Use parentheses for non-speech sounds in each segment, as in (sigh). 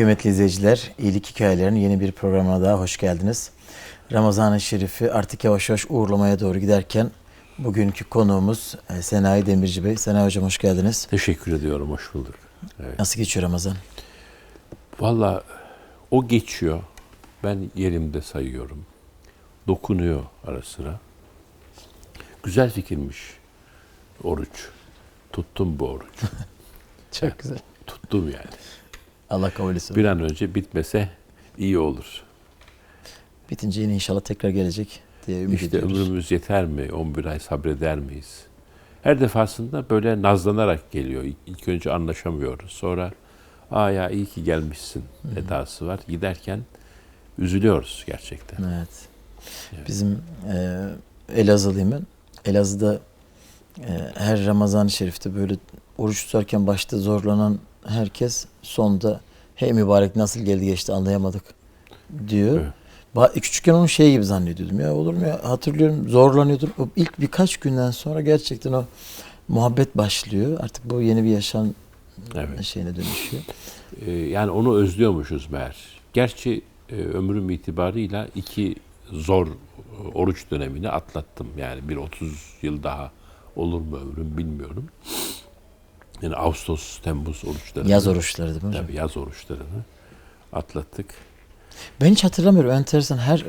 Kıymetli izleyiciler, iyilik hikayelerinin yeni bir programına daha hoş geldiniz. Ramazan-ı Şerif'i artık yavaş yavaş uğurlamaya doğru giderken bugünkü konuğumuz e, Senayi Demirci Bey. Senayi Hocam hoş geldiniz. Teşekkür ediyorum, hoş bulduk. Evet. Nasıl geçiyor Ramazan? Valla o geçiyor. Ben yerimde sayıyorum. Dokunuyor ara sıra. Güzel fikirmiş oruç. Tuttum bu oruç. (laughs) Çok güzel. Tuttum yani. Allah kabul etsin. Bir an önce bitmese iyi olur. Bitince yine inşallah tekrar gelecek diye ümit İşte ediyoruz. ömrümüz yeter mi? 11 ay sabreder miyiz? Her defasında böyle nazlanarak geliyor. İlk- önce anlaşamıyoruz. Sonra aa ya iyi ki gelmişsin edası var. Giderken üzülüyoruz gerçekten. Evet. Bizim e, Elazığlıyım ben. Elazığ'da e, her Ramazan-ı Şerif'te böyle oruç tutarken başta zorlanan herkes sonda hey mübarek nasıl geldi geçti anlayamadık diyor. Evet. Küçükken onun şey gibi zannediyordum ya olur mu ya hatırlıyorum zorlanıyordum. O ilk birkaç günden sonra gerçekten o muhabbet başlıyor. Artık bu yeni bir yaşam Evet. şeyine dönüşüyor. Ee, yani onu özlüyormuşuz meğer. Gerçi e, ömrüm itibarıyla iki zor e, oruç dönemini atlattım. Yani bir 30 yıl daha olur mu ömrüm bilmiyorum. Yani Ağustos, Temmuz oruçları. Yaz oruçları değil mi hocam? Tabii yaz oruçlarını atlattık. Ben hiç hatırlamıyorum. Enteresan her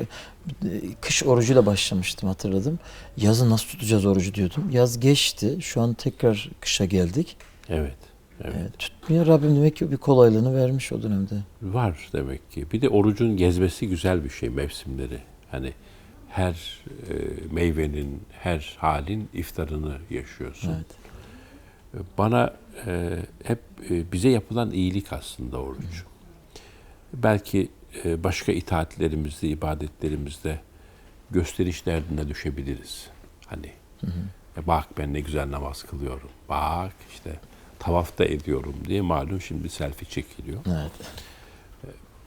kış orucuyla başlamıştım hatırladım. Yazın nasıl tutacağız orucu diyordum. Yaz geçti. Şu an tekrar kışa geldik. Evet. Evet. E, tutmuyor Rabbim demek ki bir kolaylığını vermiş o dönemde. Var demek ki. Bir de orucun gezmesi güzel bir şey mevsimleri. Hani her e, meyvenin, her halin iftarını yaşıyorsun. Evet. Bana e, hep e, bize yapılan iyilik aslında oruç. Belki e, başka itaatlerimizde, ibadetlerimizde gösteriş derdine düşebiliriz. Hani "Ya bak ben ne güzel namaz kılıyorum. Bak işte tavafta ediyorum diye malum şimdi selfie çekiliyor. Evet.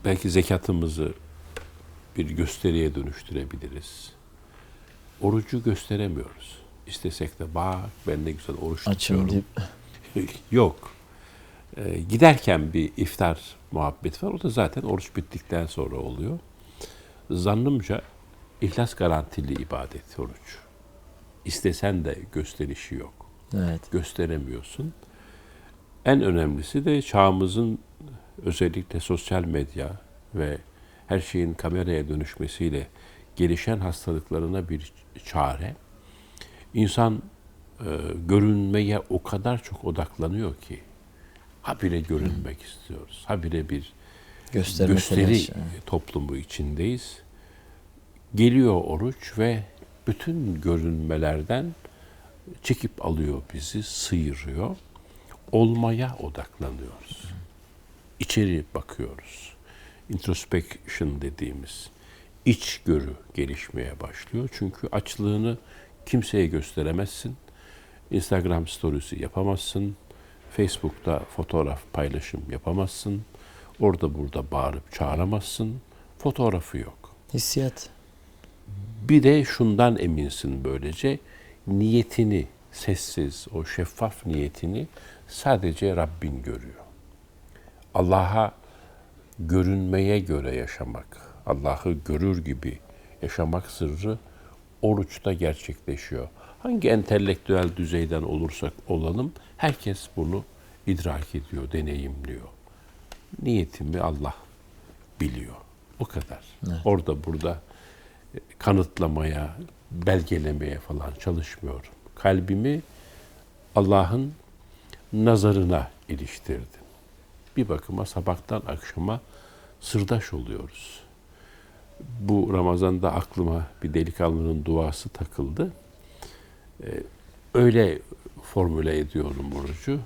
Belki zekatımızı bir gösteriye dönüştürebiliriz. Orucu gösteremiyoruz. İstesek de bak ben ne güzel oruç Açım tutuyorum. (laughs) Yok. Ee, giderken bir iftar muhabbeti var. O da zaten oruç bittikten sonra oluyor. Zannımca ihlas garantili ibadet oruç. İstesen de gösterişi yok. evet. Gösteremiyorsun. En önemlisi de çağımızın özellikle sosyal medya ve her şeyin kameraya dönüşmesiyle gelişen hastalıklarına bir çare. İnsan e, görünmeye o kadar çok odaklanıyor ki habire görünmek istiyoruz. Habire bir Gösterme gösteri telaşı. toplumu içindeyiz. Geliyor oruç ve bütün görünmelerden çekip alıyor bizi, sıyırıyor. Olmaya odaklanıyoruz. İçeri bakıyoruz. Introspection dediğimiz içgörü gelişmeye başlıyor. Çünkü açlığını kimseye gösteremezsin. Instagram storiesi yapamazsın. Facebook'ta fotoğraf paylaşım yapamazsın. Orada burada bağırıp çağıramazsın. Fotoğrafı yok. Hissiyat. Bir de şundan eminsin böylece niyetini sessiz, o şeffaf niyetini sadece Rabbin görüyor. Allah'a görünmeye göre yaşamak, Allah'ı görür gibi yaşamak sırrı oruçta gerçekleşiyor. Hangi entelektüel düzeyden olursak olalım herkes bunu idrak ediyor, deneyimliyor. Niyetimi Allah biliyor. O kadar. Orada burada e, kanıtlamaya, belgelemeye falan çalışmıyorum. Kalbimi Allah'ın nazarına iliştirdim. Bir bakıma sabahtan akşama sırdaş oluyoruz. Bu Ramazan'da aklıma bir delikanlının duası takıldı. Ee, öyle formüle ediyorum orucu.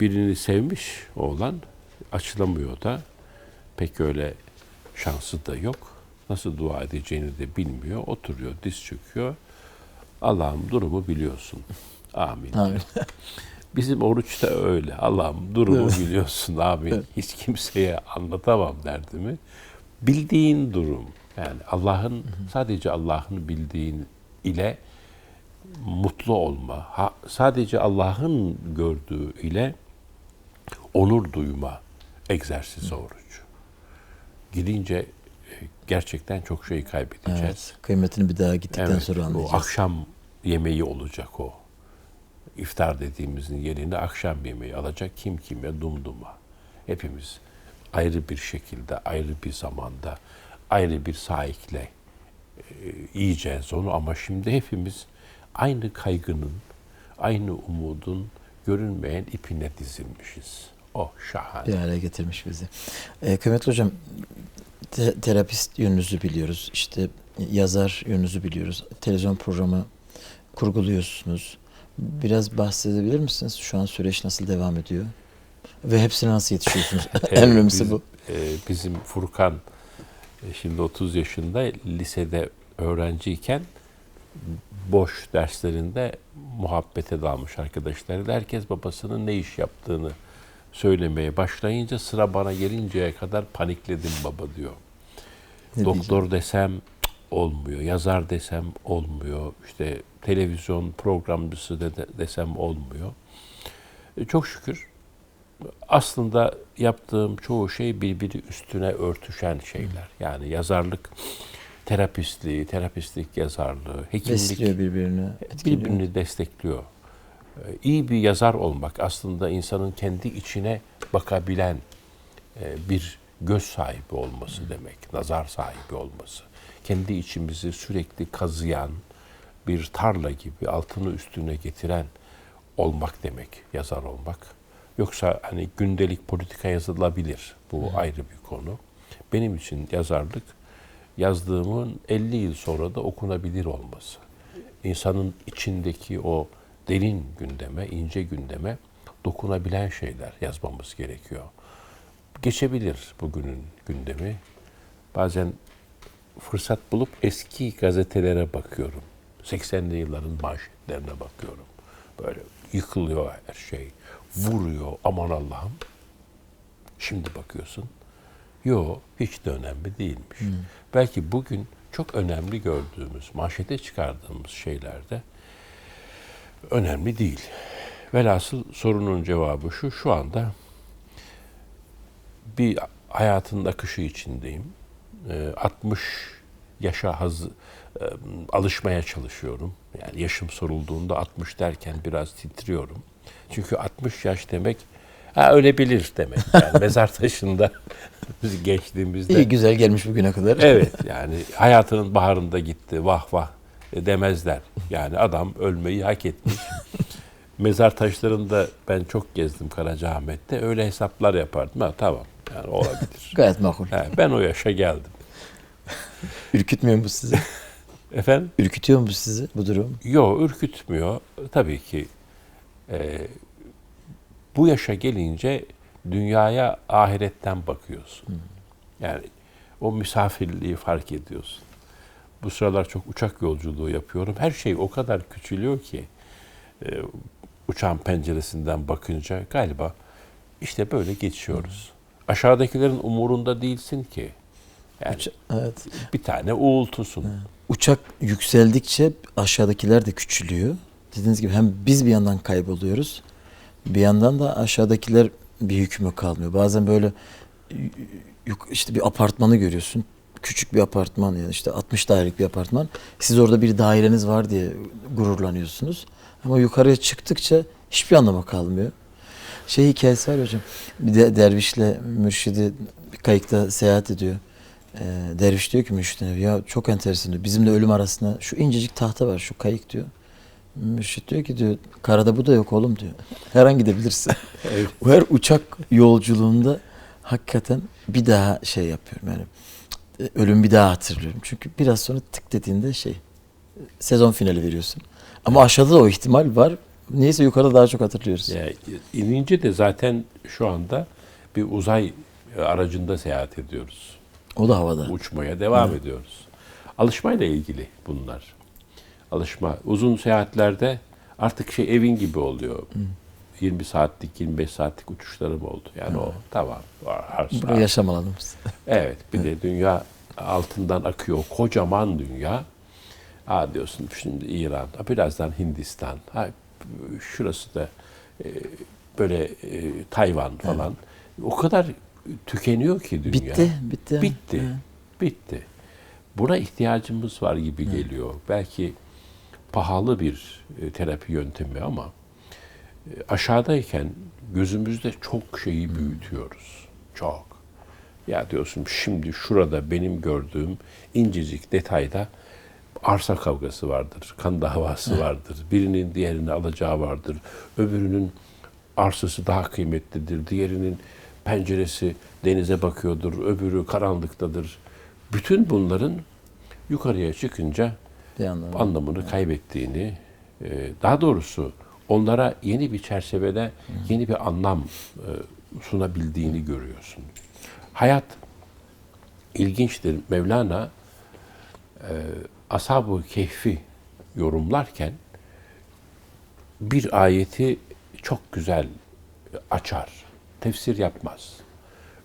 Birini sevmiş oğlan, açılamıyor da pek öyle şansı da yok. Nasıl dua edeceğini de bilmiyor. Oturuyor, diz çöküyor. Allah'ım durumu biliyorsun. Amin. Amin. (laughs) Bizim oruçta öyle. Allah'ım durumu biliyorsun. Amin. Hiç kimseye anlatamam derdimi. Bildiğin durum. Yani Allah'ın sadece Allah'ın bildiğin ile mutlu olma. Ha, sadece Allah'ın gördüğü ile onur duyma egzersiz oruç. Gidince e, gerçekten çok şey kaybedeceğiz. Evet. Kıymetini bir daha gittikten Evet, sonra anlayacağız. akşam yemeği olacak o. İftar dediğimizin yerine akşam yemeği alacak kim kime dumduma. Hepimiz ayrı bir şekilde, ayrı bir zamanda, ayrı bir sahikle e, yiyeceğiz onu ama şimdi hepimiz aynı kaygının, aynı umudun görünmeyen ipine dizilmişiz. O şahane. bir hale getirmiş bizi. Ee, kıymetli hocam, te- terapist yönünüzü biliyoruz. İşte yazar yönünüzü biliyoruz. Televizyon programı kurguluyorsunuz. Biraz bahsedebilir misiniz? Şu an süreç nasıl devam ediyor? Ve hepsine nasıl yetişiyorsunuz? (laughs) en önemlisi biz- bu. e, bizim Furkan e, şimdi 30 yaşında lisede öğrenciyken boş derslerinde muhabbete dalmış arkadaşlarıyla. Herkes babasının ne iş yaptığını söylemeye başlayınca sıra bana gelinceye kadar panikledim baba diyor. Ne Doktor desem cık, olmuyor, yazar desem olmuyor, işte televizyon programcısı de, de- desem olmuyor. E, çok şükür aslında yaptığım çoğu şey birbiri üstüne örtüşen şeyler. Yani yazarlık, terapistliği, terapistlik yazarlığı, hekimlik Besliyor birbirini. etkiliyor. birbirini destekliyor. Ee, İyi bir yazar olmak aslında insanın kendi içine bakabilen e, bir göz sahibi olması demek, nazar sahibi olması. Kendi içimizi sürekli kazıyan bir tarla gibi altını üstüne getiren olmak demek, yazar olmak. Yoksa hani gündelik politika yazılabilir. Bu ayrı bir konu. Benim için yazarlık yazdığımın 50 yıl sonra da okunabilir olması. İnsanın içindeki o derin gündeme, ince gündeme dokunabilen şeyler yazmamız gerekiyor. Geçebilir bugünün gündemi. Bazen fırsat bulup eski gazetelere bakıyorum. 80'li yılların manşetlerine bakıyorum. Böyle yıkılıyor her şey. Vuruyor aman Allah'ım. Şimdi bakıyorsun. Yo hiç de önemli değilmiş. Belki bugün çok önemli gördüğümüz, manşete çıkardığımız şeylerde önemli değil. Velhasıl sorunun cevabı şu, şu anda bir hayatın akışı içindeyim. Ee, 60 yaşa haz, e, alışmaya çalışıyorum. Yani yaşım sorulduğunda 60 derken biraz titriyorum. Çünkü 60 yaş demek ha ölebilir demek. Yani (laughs) mezar taşında (laughs) biz geçtiğimizde İyi güzel gelmiş bugüne kadar. Evet yani hayatının baharında gitti vah vah e, demezler. Yani adam ölmeyi hak etmiş. (laughs) Mezar taşlarında ben çok gezdim Karacaahmet'te. Öyle hesaplar yapardım. Ha, tamam yani olabilir. Gayet makul. Ha, ben o yaşa geldim. Ürkütmüyor mu sizi? Efendim? Ürkütüyor mu sizi bu durum? Yok ürkütmüyor. Tabii ki e, bu yaşa gelince dünyaya ahiretten bakıyorsun. Yani o misafirliği fark ediyorsun. Bu sıralar çok uçak yolculuğu yapıyorum. Her şey o kadar küçülüyor ki e, uçağın penceresinden bakınca galiba işte böyle geçiyoruz. Aşağıdakilerin umurunda değilsin ki. Yani Uça- evet. bir tane uğultusun. Uçak yükseldikçe aşağıdakiler de küçülüyor. Dediğiniz gibi hem biz bir yandan kayboluyoruz. Bir yandan da aşağıdakiler bir hükmü kalmıyor. Bazen böyle işte bir apartmanı görüyorsun. Küçük bir apartman yani işte 60 dairelik bir apartman. Siz orada bir daireniz var diye gururlanıyorsunuz. Ama yukarıya çıktıkça hiçbir anlamı kalmıyor. Şey hikayesi var hocam. Bir de dervişle mürşidi bir kayıkta seyahat ediyor. Ee, derviş diyor ki mürşidine ya çok enteresan diyor. Bizimle ölüm arasında şu incecik tahta var şu kayık diyor. Mürşit diyor ki diyor karada bu da yok oğlum diyor. (laughs) Her an gidebilirsin. (laughs) Evet. Her uçak yolculuğunda hakikaten bir daha şey yapıyorum yani e, ölüm bir daha hatırlıyorum. Çünkü biraz sonra tık dediğinde şey sezon finali veriyorsun. Ama aşağıda da o ihtimal var. Neyse yukarıda daha çok hatırlıyoruz. Yani inince de zaten şu anda bir uzay aracında seyahat ediyoruz. O da havada. Uçmaya devam ediyoruz. Alışmayla ilgili bunlar. Alışma. Uzun seyahatlerde artık şey evin gibi oluyor. 20 saatlik, 25 saatlik uçuşlarım oldu. Yani o tamam. Bu yaşam alanımız. Evet, bir de dünya altından akıyor. Kocaman dünya. Aa diyorsun şimdi İran, ha, birazdan Hindistan, ha, şurası da e, böyle e, Tayvan falan. O kadar tükeniyor ki dünya. Bitti, bitti. Bitti. Evet. Bitti. Buna ihtiyacımız var gibi geliyor. Belki pahalı bir e, terapi yöntemi ama e, aşağıdayken gözümüzde çok şeyi büyütüyoruz. Çok. Ya diyorsun şimdi şurada benim gördüğüm incecik detayda arsa kavgası vardır, kan davası vardır, birinin diğerini alacağı vardır, öbürünün arsası daha kıymetlidir, diğerinin penceresi denize bakıyordur, öbürü karanlıktadır. Bütün bunların yukarıya çıkınca Bir anlamda. anlamını kaybettiğini, e, daha doğrusu onlara yeni bir çerçevede yeni bir anlam e, sunabildiğini görüyorsun. Hayat ilginçtir. Mevlana e, Ashab-ı Kehf'i yorumlarken bir ayeti çok güzel açar. Tefsir yapmaz.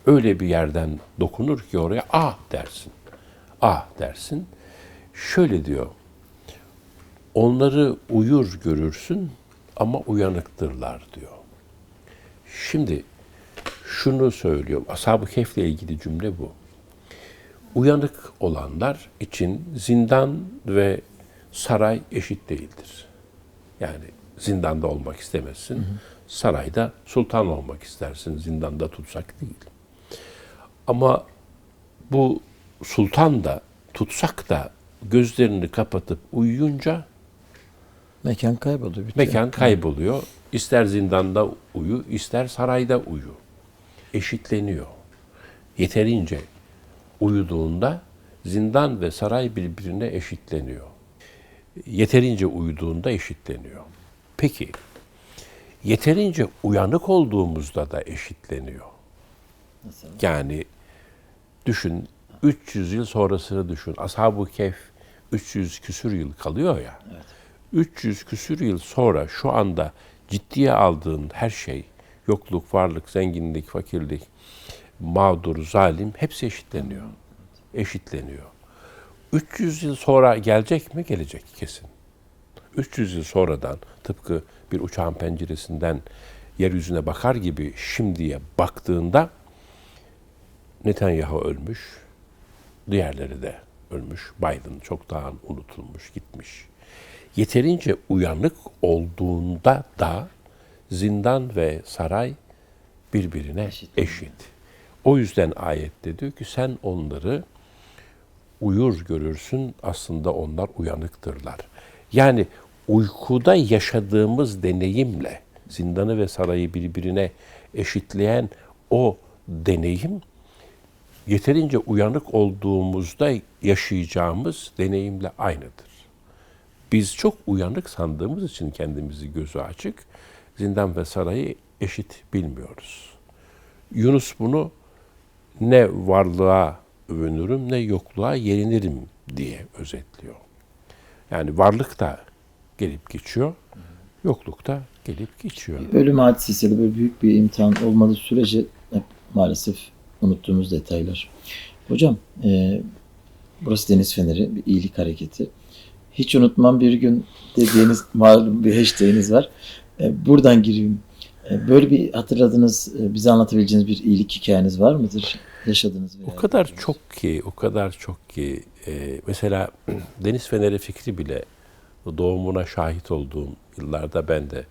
Öyle bir yerden dokunur ki oraya ah dersin. Ah dersin. Şöyle diyor. Onları uyur görürsün ama uyanıktırlar diyor. Şimdi şunu söylüyor. Ashab-ı Kehf'le ilgili cümle bu. Uyanık olanlar için zindan ve saray eşit değildir. Yani zindanda olmak istemezsin. Sarayda sultan olmak istersin. Zindanda tutsak değil. Ama bu sultan da tutsak da gözlerini kapatıp uyuyunca Mekan kayboluyor. Bitiyor. mekan kayboluyor. İster zindanda uyu, ister sarayda uyu. Eşitleniyor. Yeterince uyuduğunda zindan ve saray birbirine eşitleniyor. Yeterince uyuduğunda eşitleniyor. Peki, yeterince uyanık olduğumuzda da eşitleniyor. Nasıl? Yani düşün 300 yıl sonrasını düşün. Ashab-ı Kehf 300 küsür yıl kalıyor ya. 300 küsür yıl sonra şu anda ciddiye aldığın her şey, yokluk, varlık, zenginlik, fakirlik, mağdur, zalim hepsi eşitleniyor. Eşitleniyor. 300 yıl sonra gelecek mi? Gelecek kesin. 300 yıl sonradan tıpkı bir uçağın penceresinden yeryüzüne bakar gibi şimdiye baktığında Netanyahu ölmüş, diğerleri de ölmüş. Biden çoktan unutulmuş, gitmiş. Yeterince uyanık olduğunda da zindan ve saray birbirine Eşit. eşit. O yüzden ayette diyor ki sen onları uyur görürsün aslında onlar uyanıktırlar. Yani uykuda yaşadığımız deneyimle zindanı ve sarayı birbirine eşitleyen o deneyim yeterince uyanık olduğumuzda yaşayacağımız deneyimle aynıdır. Biz çok uyanık sandığımız için kendimizi gözü açık, zindan ve sarayı eşit bilmiyoruz. Yunus bunu ne varlığa övünürüm ne yokluğa yerinirim diye özetliyor. Yani varlık da gelip geçiyor, yokluk da gelip geçiyor. Ölüm hadisesiyle böyle büyük bir imtihan olmadığı sürece hep maalesef unuttuğumuz detaylar. Hocam e, burası Deniz Feneri, bir iyilik hareketi. Hiç unutmam bir gün dediğiniz malum bir hashtag'iniz var. E, buradan gireyim. E, böyle bir hatırladığınız, e, bize anlatabileceğiniz bir iyilik hikayeniz var mıdır? Yaşadığınız veya O kadar çok ki, o kadar çok ki. e, mesela (clears throat) Deniz Feneri fikri bile doğumuna şahit olduğum yıllarda ben de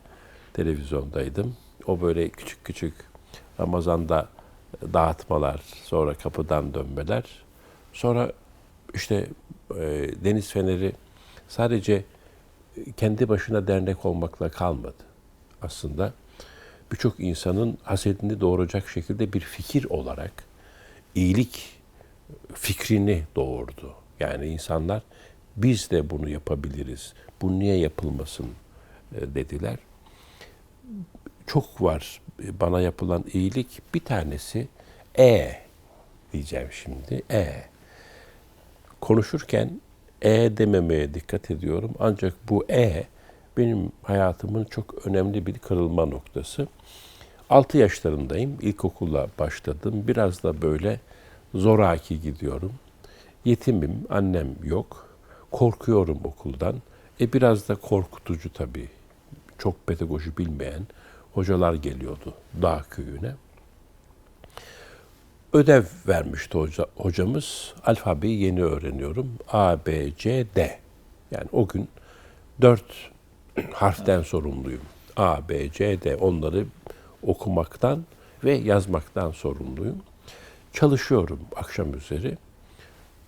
televizyondaydım. O böyle küçük küçük Ramazan'da dağıtmalar, sonra kapıdan dönmeler. Sonra işte e, Deniz Feneri sadece kendi başına dernek olmakla kalmadı. Aslında birçok insanın hasedini doğuracak şekilde bir fikir olarak iyilik fikrini doğurdu. Yani insanlar biz de bunu yapabiliriz. Bu niye yapılmasın e, dediler. Çok var bana yapılan iyilik. Bir tanesi e diyeceğim şimdi. E. Konuşurken e dememeye dikkat ediyorum. Ancak bu e benim hayatımın çok önemli bir kırılma noktası. 6 yaşlarındayım. İlkokula başladım. Biraz da böyle zoraki gidiyorum. Yetimim, annem yok. Korkuyorum okuldan. E biraz da korkutucu tabii. Çok pedagoji bilmeyen hocalar geliyordu dağ köyüne. Ödev vermişti hoca, hocamız. Alfabeyi yeni öğreniyorum. A, B, C, D. Yani o gün dört (clears throat) harften sorumluyum. A, B, C, D. Onları okumaktan ve yazmaktan sorumluyum. Çalışıyorum akşam üzeri.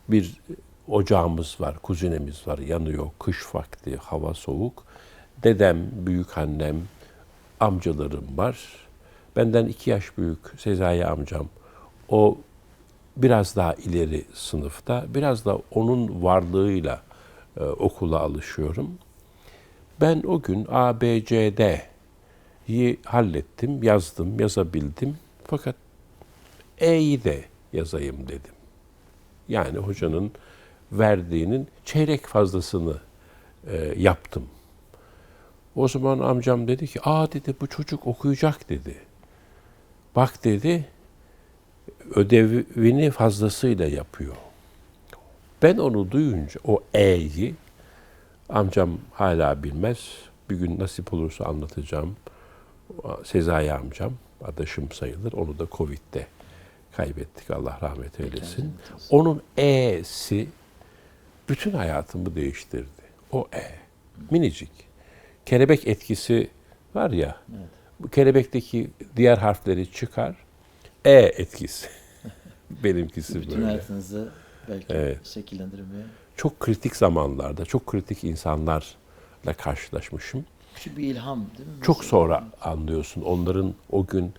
Bir ocağımız var, kuzinemiz var, yanıyor. Kış vakti, hava soğuk. Dedem, büyük annem, amcalarım var. Benden iki yaş büyük Sezai amcam. O biraz daha ileri sınıfta. Biraz da onun varlığıyla e, okula alışıyorum. Ben o gün A, B, C, D'yi hallettim, yazdım, yazabildim. Fakat E'yi de yazayım dedim. Yani hocanın verdiğinin çeyrek fazlasını e, yaptım. O zaman amcam dedi ki, aa dedi bu çocuk okuyacak dedi. Bak dedi, ödevini fazlasıyla yapıyor. Ben onu duyunca, o E'yi, amcam hala bilmez, bir gün nasip olursa anlatacağım. Sezai amcam, adaşım sayılır, onu da Covid'de kaybettik, Allah rahmet eylesin. Onun E'si bütün hayatımı değiştirdi. O E, minicik. Kelebek etkisi var ya, bu kelebekteki diğer harfleri çıkar, E etkisi. (laughs) Benimkisi Bütün böyle. hayatınızı belki Evet. şekillendirmeye. Çok kritik zamanlarda, çok kritik insanlarla karşılaşmışım. Şu bir ilham değil mi? Çok Mesela? sonra anlıyorsun onların o gün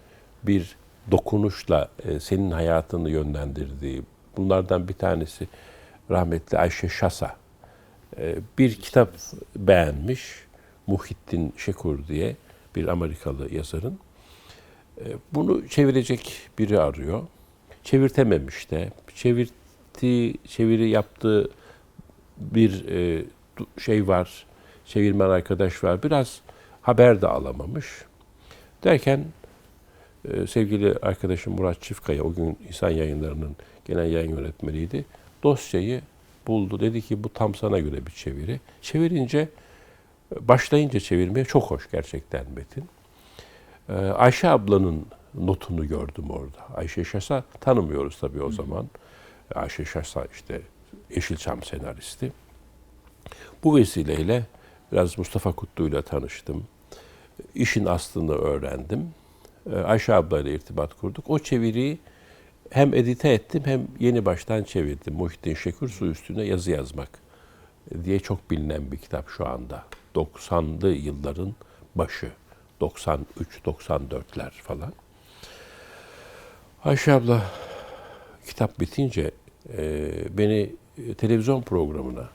bir dokunuşla e, senin hayatını yönlendirdiği. Bunlardan bir tanesi rahmetli Ayşe Şasa. E, bir kitap beğenmiş. Muhittin Şekur diye bir Amerikalı yazarın. E, bunu çevirecek biri arıyor. Çevirtememiş de. Çevirdiği, çeviri yaptığı bir e, şey var, çevirmen arkadaş var. Biraz haber de alamamış. Derken e, sevgili arkadaşım Murat Çiftkaya, o gün İnsan Yayınları'nın genel yayın yönetmeniydi. Dosyayı buldu. Dedi ki bu tam sana göre bir çeviri. Çevirince, başlayınca çevirmeye çok hoş gerçekten Metin. E, Ayşe ablanın notunu gördüm orada. Ayşe Şasa tanımıyoruz tabii o zaman. Ayşe Şasa işte Yeşilçam senaristi. Bu vesileyle biraz Mustafa Kutlu ile tanıştım. İşin aslını öğrendim. Ee, Ayşe ablayla irtibat kurduk. O çeviriyi hem edite ettim hem yeni baştan çevirdim. Muhittin Şekur Su Üstüne Yazı Yazmak diye çok bilinen bir kitap şu anda. 90'lı yılların başı. 93-94'ler falan. Ayşe abla kitap bitince e, beni e, televizyon programına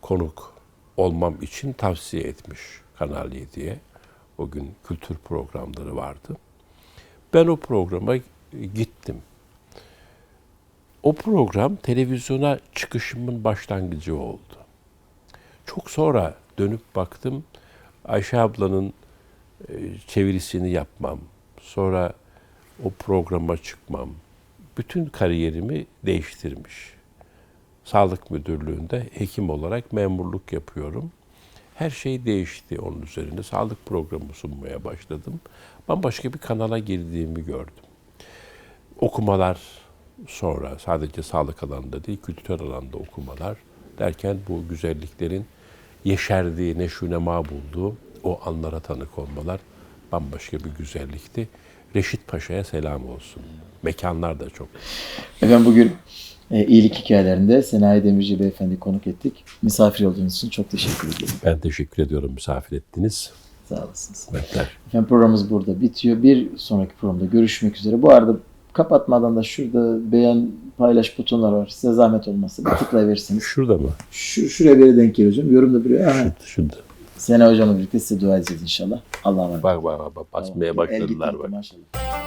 konuk olmam için tavsiye etmiş Kanal 7'ye. O gün kültür programları vardı. Ben o programa gittim. O program televizyona çıkışımın başlangıcı oldu. Çok sonra dönüp baktım Ayşe ablanın çevirisini yapmam, sonra o programa çıkmam, bütün kariyerimi değiştirmiş. Sağlık Müdürlüğü'nde hekim olarak memurluk yapıyorum. Her şey değişti onun üzerine. Sağlık programı sunmaya başladım. Bambaşka bir kanala girdiğimi gördüm. Okumalar sonra sadece sağlık alanında değil, kültür alanda okumalar derken bu güzelliklerin yeşerdiği, neşünema bulduğu o anlara tanık olmalar bambaşka bir güzellikti. Reşit Paşa'ya selam olsun. Mekanlar da çok. Efendim bugün e, iyilik hikayelerinde Senayi Demirci Beyefendi konuk ettik. Misafir olduğunuz için çok teşekkür ederim. Ben teşekkür ediyorum misafir ettiniz. Sağ olasınız. Bekler. Efendim programımız burada bitiyor. Bir sonraki programda görüşmek üzere. Bu arada kapatmadan da şurada beğen, paylaş butonları var. Size zahmet olmazsa bir tıklayıversiniz. Şurada mı? Şu, şuraya yere denk geliyor hocam. Yorumda buraya. Aha. Şurada. Sena hocamla birlikte size dua edeceğiz inşallah. Allah'a emanet. Bak bak bak basmaya başladılar bak. maşallah.